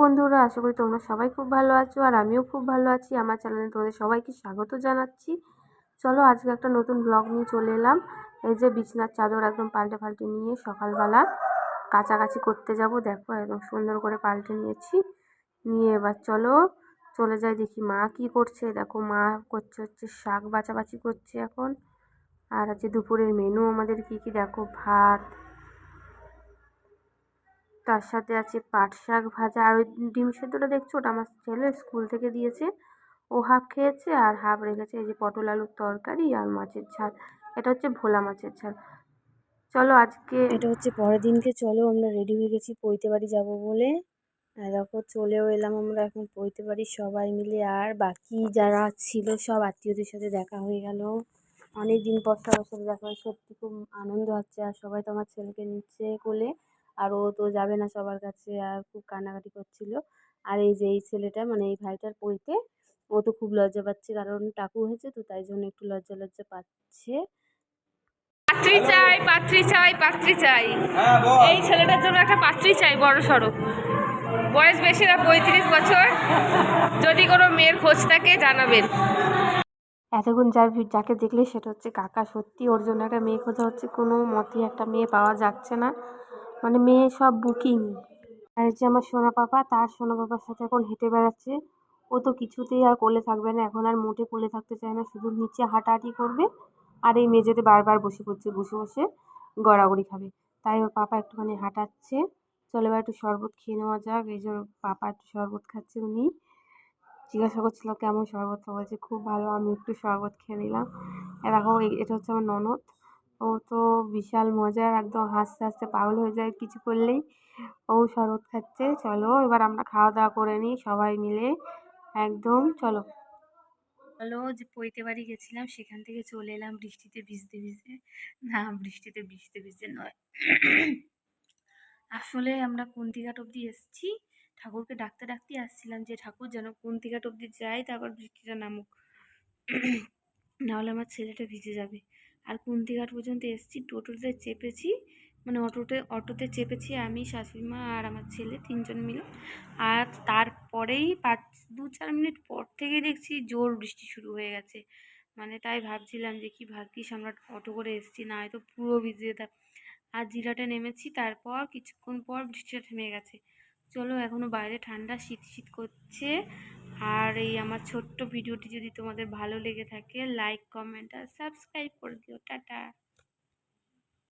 বন্ধুরা, আশা করি তোমরা সবাই খুব ভালো আছো আর আমিও খুব ভালো আছি। আমার চ্যানেলে তোমাদের সবাইকে স্বাগত জানাচ্ছি। চলো আজকে একটা নতুন ব্লগ নিয়ে চলে এলাম। এই যে বিছনার চাদর একদম পাল্টে পাল্টে নিয়ে সকালবেলা কাছাকাছি করতে যাব। দেখো একদম সুন্দর করে পাল্টে নিয়েছি। নিয়ে এবার চলো, চলে যাই দেখি মা কি করছে। দেখো মা করছে হচ্ছে শাক বাছাবাছি করছে এখন। আর আছে দুপুরের মেনু আমাদের কি কি? দেখো ভাত তার সাথে আছে পাট শাক ভাজা। আর ওই ডিম সেদ্ধটা দেখছ? ওটা আমার ছেলে স্কুল থেকে দিয়েছে। ও হাফ খেয়েছে আর হাফ রেখেছে। এই যে পটল আলুর তরকারি আর মাছের ঝাল। এটা হচ্ছে ভোলা মাছের ঝাল। চলো আজকে এটা হচ্ছে পরের দিনকে। চলো, আমরা রেডি হয়ে গেছি। পৈতে বাড়ি যাব বলে। দেখো, চলেও এলাম আমরা এখন পৈতে বাড়ি সবাই মিলে। আর বাকি যারা ছিল, সব আত্মীয়দের সাথে দেখা হয়ে গেল। অনেক দিন পর সবার সাথে দেখা হয়। সত্যি খুব আনন্দ হচ্ছে। আর সবাই তো আমার ছেলেকে নিচ্ছে কোলে। আর ও তো যাবে না সবার কাছে আর খুব কান্নাকাটি করছিল। আর এই যে এই ছেলেটা মানে এই ভাইটার পইতে ও তো খুব লজ্জা পাচ্ছে কারণ টাকু হয়েছে তো তাই জন্য একটু লজ্জা লজ্জা পাচ্ছে। পাত্রী চাই পাত্রী চাই পাত্রী চাই। এই ছেলেটার জন্য একটা পাত্রী চাই বড় সড়ো। বয়স বেশি না পঁয়ত্রিশ বছর। যদি কোনো মেয়ের খোঁজ থাকে জানাবেন। এতক্ষণ যার ভিড় যাকে দেখলে সেটা হচ্ছে কাকা। সত্যি ওর জন্য একটা মেয়ে খোঁজা হচ্ছে কোনো মতেই একটা মেয়ে পাওয়া যাচ্ছে না। মানে মেয়ে সব বুকিং। আর যে আমার সোনা পাপা, তার সোনা পাপার সাথে এখন হেঁটে বেড়াচ্ছে। ও তো কিছুতেই আর কোলে থাকবে না, এখন আর মোটে কোলে থাকতে চায় না, শুধু নিচে হাঁটাহাঁটি করবে আর এই মেঝেতে বারবার বসে পড়ছে, বসে বসে গড়াগড়ি খাবে। তাই ওর পাপা একটুখানি হাঁটাচ্ছে। চলে এবার একটু শরবত খেয়ে নেওয়া যাক। এই যে ওর পাপা একটু শরবত খাচ্ছে উনি। জিজ্ঞাসা করছিল কেমন শরবতটা বলছে, খুব ভালো, আমি একটু শরবত খেয়ে নিলাম। এরকম এটা হচ্ছে আমার ননদ। ও তো বিশাল মজার, একদম হাসতে হাসতে পাগল হয়ে যায় কিছু করলেই। ও শরবত খাচ্ছে, চলো এবার আমরা খাওয়া দাওয়া করে নিই সবাই মিলে। একদম, চলো। চলো যে পৈতে বাড়ি গেছিলাম, সেখান থেকে চলে এলাম বৃষ্টিতে ভিজতে ভিজতে। না, বৃষ্টিতে ভিজতে ভিজতে নয়। আসলে আমরা কুন্তিঘাট অবধি এসেছি। ঠাকুরকে ডাকতে ডাকতেই আসছিলাম যে, ঠাকুর যেন কুন্তিঘাট অবধি যাই তারপর বৃষ্টিটা নামুক। নাহলে আমার ছেলেটা ভিজে যাবে। আর কুন্তিঘাট পর্যন্ত এসেছি? টোটোতে চেপেছি মানে অটোতে অটোতে চেপেছি আমি শাশুড়ি মা আর আমার ছেলে তিনজন মিলে। আর তারপরেই পাঁচ, দু চার মিনিট পর থেকে দেখছি জোর বৃষ্টি শুরু হয়ে গেছে। মানে তাই ভাবছিলাম যে কি ভাগ্যিস আমরা অটো করে এসেছি, না হয়তো পুরো ভিজে যেতাম আর জিরাটে নেমেছি, তারপর কিছুক্ষণ পর বৃষ্টিটা থেমে গেছে। চলো এখনও বাইরে ঠান্ডা শীত শীত করছে আর এই আমার ছোট্ট ভিডিওটি যদি তোমাদের ভালো লেগে থাকে লাইক কমেন্ট আর সাবস্ক্রাইব করে দিও। টাটা।